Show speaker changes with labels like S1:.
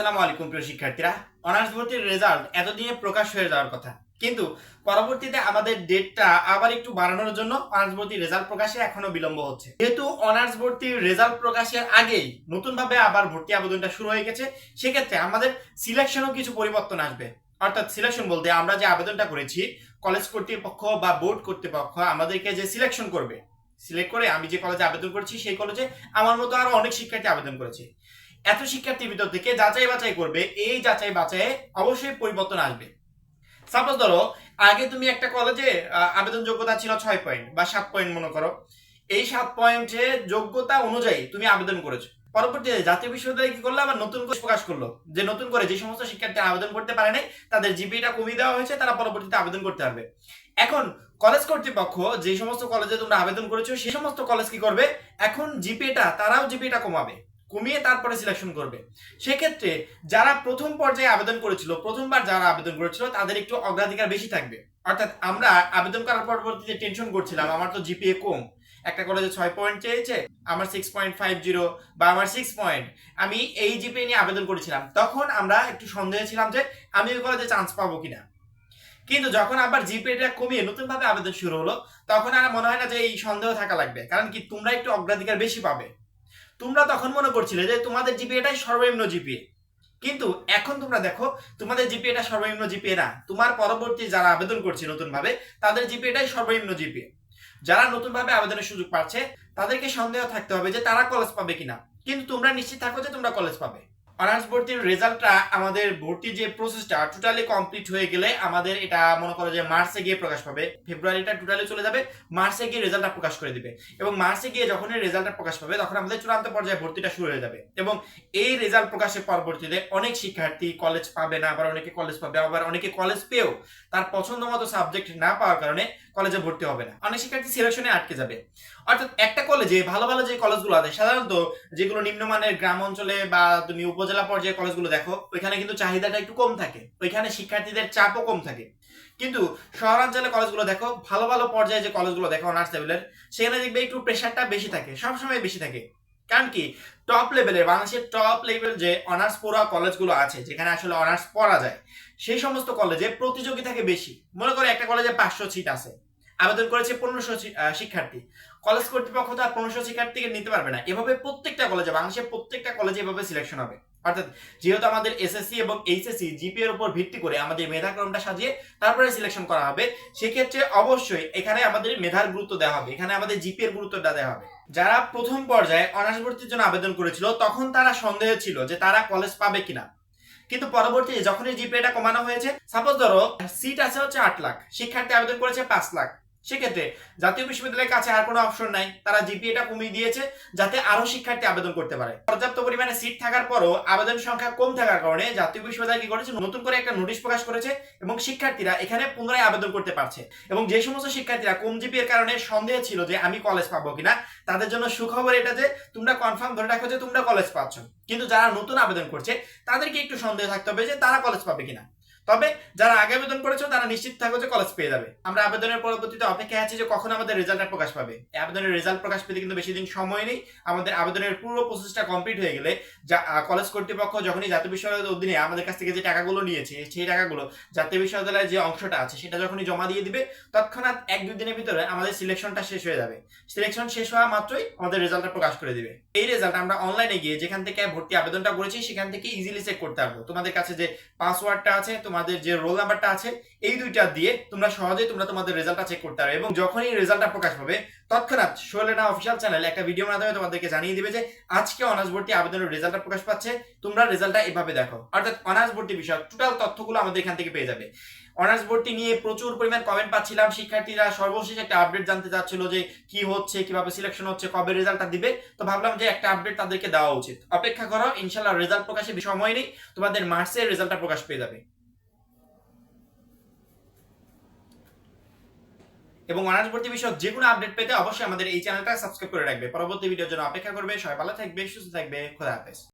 S1: আসসালামু আলাইকুম প্রিয় শিক্ষার্থীরা। অনার্স ভর্তির রেজাল্ট এতদিনে প্রকাশ হয়ে যাওয়ার কথা। কিন্তু পরবর্তীতে আমাদের ডেটটা আবার একটু বাড়ানোর জন্য অনার্স ভর্তির রেজাল্ট প্রকাশে এখনও বিলম্ব হচ্ছে। যেহেতু অনার্স ভর্তির রেজাল্ট প্রকাশের আগেই নতুনভাবে আবার ভর্তি আবেদনটা শুরু হয়ে গেছে, সেক্ষেত্রে আমাদের সিলেকশনও কিছু পরিবর্তন আসবে। অর্থাৎ সিলেকশন বলতে আমরা যে আবেদনটা করেছি কলেজ কর্তৃপক্ষ বা বোর্ড কর্তৃপক্ষ আমাদেরকে যে সিলেকশন করবে সিলেক্ট করে আমি যে কলেজে আবেদন করেছি, সেই কলেজে আমার মতো আরও অনেক শিক্ষার্থী আবেদন করেছে। এত শিক্ষার্থীর ভিতর থেকে যাচাই বাছাই করবে, এই যাচাই বাছাই অবশ্যই পরিবর্তন আসবে। সাপোজ ধরো, আগে তুমি একটা কলেজে আবেদন যোগ্যতা ছিল ছয় পয়েন্ট বা সাত পয়েন্ট মনে করো। এই সাত পয়েন্টে যোগ্যতা অনুযায়ী তুমি আবেদন করেছ। পরবর্তীতে জাতীয় বিশ্ববিদ্যালয় কি করল? আবার নতুন করে প্রকাশ করল। যে নতুন করে যে সমস্ত শিক্ষার্থী আবেদন করতে পারে নাই, তাদের জিপিটা কমিয়ে দেওয়া হয়েছে, তারা পরবর্তীতে আবেদন করতে পারবে। এখন কলেজ কর্তৃপক্ষ যে সমস্ত কলেজে তোমরা আবেদন করেছ সেই সমস্ত কলেজ কি করবে? এখন জিপিটা তারাও জিপিটা কমাবে। কমিয়ে তারপরে সিলেকশন করবে। সেক্ষেত্রে যারা প্রথম পর্যায়ে আবেদন করেছিল, প্রথমবার যারা আবেদন করেছিল, তাদের একটু অগ্রাধিকার বেশি থাকবে। অর্থাৎ আমরা আবেদন করার পরবর্তীতে টেনশন করছিলাম, আমার তো জিপিএ কম। একটা কলেজে ছয় পয়েন্ট চেয়েছে, আমার সিক্স পয়েন্ট ফাইভ জিরো বা আমার সিক্স পয়েন্ট আমি এই জিপিএ নিয়ে আবেদন করেছিলাম। তখন আমরা একটু সন্দেহে ছিলাম যে, আমি ওই কলেজে চান্স পাবো কিনা। কিন্তু যখন আবার জিপিএটা কমিয়ে নতুনভাবে আবেদন শুরু হলো, তখন আর মনে হয় না যে এই সন্দেহ থাকা লাগবে। কারণ কি, তোমরা একটু অগ্রাধিকার বেশি পাবে। তোমরা তখন মনে করছিলে যে তোমাদের জিপিএটাই সর্বনিম্ন জিপিএ কিন্তু এখন তোমরা দেখো, তোমাদের জিপিএটা সর্বনিম্ন জিপিএ না। তোমার পরবর্তী যারা আবেদন করছে নতুন ভাবে তাদের জিপিএটাই সর্বনিম্ন জিপিএ যারা নতুন ভাবে আবেদনের সুযোগ পাচ্ছে, তাদেরকে সন্দেহ থাকতে হবে যে তারা কলেজ পাবে কিনা। কিন্তু তোমরা নিশ্চিত থাকো যে তোমরা কলেজ পাবে। অনার্স ভর্তির রেজাল্টটা আমাদের ভর্তি যে প্রসেসটা টোটালি কমপ্লিট হয়ে গেলে আমাদের এটা মনে করো যে মার্চে গিয়ে প্রকাশ পাবে। ফেব্রুয়ারিটা টোটালি চলে যাবে মার্চে গিয়ে রেজাল্টটা প্রকাশ করে দিবে। এবং মার্চে গিয়ে যখন এই রেজাল্টটা প্রকাশ পাবে, তখন আমাদের চূড়ান্ত পর্যায়ে ভর্তিটা শুরু হয়ে যাবে। এবং এই রেজাল্ট প্রকাশের পরবর্তীতে অনেক শিক্ষার্থী কলেজ পাবে না, আবার অনেকে কলেজ পাবে, আবার অনেকে কলেজ পেয়েও তার পছন্দ মতো সাবজেক্ট না পাওয়ার কারণে কলেজে ভর্তি হবে না। অনেক শিক্ষার্থী সিলেকশনে আটকে যাবে। অর্থাৎ একটা কলেজে ভালো ভালো যে কলেজগুলো আছে, সাধারণত যেগুলো নিম্নমানের গ্রাম অঞ্চলে বা তুমি উপজেলা পর্যায়ে কলেজগুলো দেখো, ওইখানে কিন্তু চাহিদাটা একটু কম থাকে। ওইখানে শিক্ষার্থীদের চাপও কম থাকে। কিন্তু শহরাঞ্চলে কলেজগুলো দেখো, ভালো ভালো পর্যায়ে যে কলেজগুলো দেখো অনার্স লেভেলের সেখানে দেখবে একটু প্রেশারটা বেশি থাকে, সবসময় বেশি থাকে। কারণ কি? টপ লেভেলের বাংলাদেশের টপ লেভেল যে অনার্স পড়া কলেজগুলো আছে, যেখানে আসলে অনার্স পড়া যায়, সেই সমস্ত কলেজে প্রতিযোগী থাকে বেশি। মনে করো একটা কলেজে পাঁচশো সিট আছে। আবেদন করেছে পনেরোশো শিক্ষার্থী। কলেজ কর্তৃপক্ষ তো আর পনেরোশো শিক্ষার্থীকে নিতে পারবে না। এভাবে প্রত্যেকটা কলেজে বাংলাদেশের প্রত্যেকটা কলেজে এভাবে সিলেকশন হবে। অর্থাৎ যেহেতু আমাদের এসএসসি এবং এইচএসসি জিপি এর উপর ভিত্তি করে আমাদের মেধাক্রমটা সাজিয়ে তারপরে সিলেকশন করা হবে, সেক্ষেত্রে অবশ্যই এখানে আমাদের মেধার গুরুত্ব দেওয়া হবে। এখানে আমাদের জিপি এর গুরুত্বটা দেওয়া হবে। যারা প্রথম পর্যায়ে অনার্স ভর্তির জন্য আবেদন করেছিল, তখন তারা সন্দেহ ছিল যে তারা কলেজ পাবে কিনা। কিন্তু পরবর্তীতে যখনই জিপিএটা কমানো হয়েছে সাপোজ ধরো সিট আছে হচ্ছে আট লাখ, শিক্ষার্থী আবেদন করেছে পাঁচ লাখ। সেক্ষেত্রে জাতীয় বিশ্ববিদ্যালয়ের কাছে আর কোনো অপশন নাই। তারা জিপিএটা কমিয়ে দিয়েছে যাতে আরও শিক্ষার্থী আবেদন করতে পারে। পর্যাপ্ত পরিমাণে সিট থাকার পরও আবেদন সংখ্যা কম থাকার কারণে জাতীয় বিশ্ববিদ্যালয় কি করেছে? নতুন করে একটা নোটিশ প্রকাশ করেছে এবং শিক্ষার্থীরা এখানে পুনরায় আবেদন করতে পারছে। এবং যে সমস্ত শিক্ষার্থীরা কম জিপি এর কারণে সন্দেহ ছিল যে আমি কলেজ পাবো কিনা, তাদের জন্য সুখবর এটা যে তোমরা কনফার্ম ধরে রাখো যে তোমরা কলেজ পাচ্ছ। কিন্তু যারা নতুন আবেদন করছে, তাদেরকে একটু সন্দেহ থাকতে হবে যে তারা কলেজ পাবে কিনা। তবে যারা আগে আবেদন করেছ, তারা নিশ্চিত থাকো যে কলেজ পেয়ে যাবে। আমরা আবেদনের পরবর্তীতে অপেক্ষায় আছি যে কখন আমাদের রেজাল্টটা প্রকাশ পাবে। আবেদনের রেজাল্ট প্রকাশ পেতে কিন্তু বেশি দিন সময় নেই। আমাদের আবেদনের পুরো প্রসেসটা কমপ্লিট হয়ে গেলে যা কলেজ কর্তৃপক্ষ যখনই জাতীয় বিশ্ববিদ্যালয়ের অধীনে আমাদের কাছ থেকে যে টাকাগুলো নিয়েছে, সেই টাকাগুলো জাতীয় বিশ্ববিদ্যালয়ের যে অংশটা আছে, সেটা যখনই জমা দিয়ে দিবে, তৎক্ষণাৎ এক দুই দিনের ভিতরে আমাদের সিলেকশনটা শেষ হয়ে যাবে। সিলেকশন শেষ হওয়া মাত্রই আমাদের রেজাল্টটা প্রকাশ করে দিবে। এই রেজাল্ট আমরা অনলাইনে গিয়ে যেখান থেকে ভর্তি আবেদনটা করেছি, সেখান থেকে ইজিলি চেক করতে পারব। তোমাদের কাছে যে পাসওয়ার্ডটা আছে তোমাদের যে রোল নাম্বারটা আছে, এই দুইটা দিয়ে তোমরা সহজেই তোমরা তোমাদের রেজাল্টটা চেক করতে পারবে। এবং যখনই রেজাল্টটা প্রকাশ পাবে তৎক্ষণাৎ সোলেনা অফিসিয়াল চ্যানেলে একটা ভিডিও মাধ্যমে তোমাদেরকে জানিয়ে দিবে যে, আজকে অনার্স ভর্তি আবেদনের রেজাল্টটা প্রকাশ পাচ্ছে, তোমরা রেজাল্টটা এভাবে দেখো। অর্থাৎ অনার্স ভর্তি বিষয়ক টোটাল তথ্যগুলো আমাদের এখান থেকে পেয়ে যাবে। অনার্স ভর্তি নিয়ে প্রচুর পরিমাণ কমেন্ট পাচ্ছিলাম। শিক্ষার্থীরা সর্বশেষ একটা আপডেট জানতে চাচ্ছিল যে, কি হচ্ছে, কীভাবে সিলেকশন হচ্ছে, কবে রেজাল্টটা দিবে। তো ভাবলাম যে একটা আপডেট তাদেরকে দেওয়া উচিত। অপেক্ষা করো ইনশাল্লাহ রেজাল্ট প্রকাশে সময় নেই, তোমাদের মার্চের রেজাল্টটা প্রকাশ পেয়ে যাবে। এবং অনার্স ভর্তি বিষয়ক যে কোনো আপডেট পেতে অবশ্যই আমাদের এই চ্যানেলটা সাবস্ক্রাইব করে রাখবে। পরবর্তী ভিডিওর জন্য অপেক্ষা করবে। সবাই ভালো থাকবে, সুস্থ থাকবে, খোদা হাফেজ।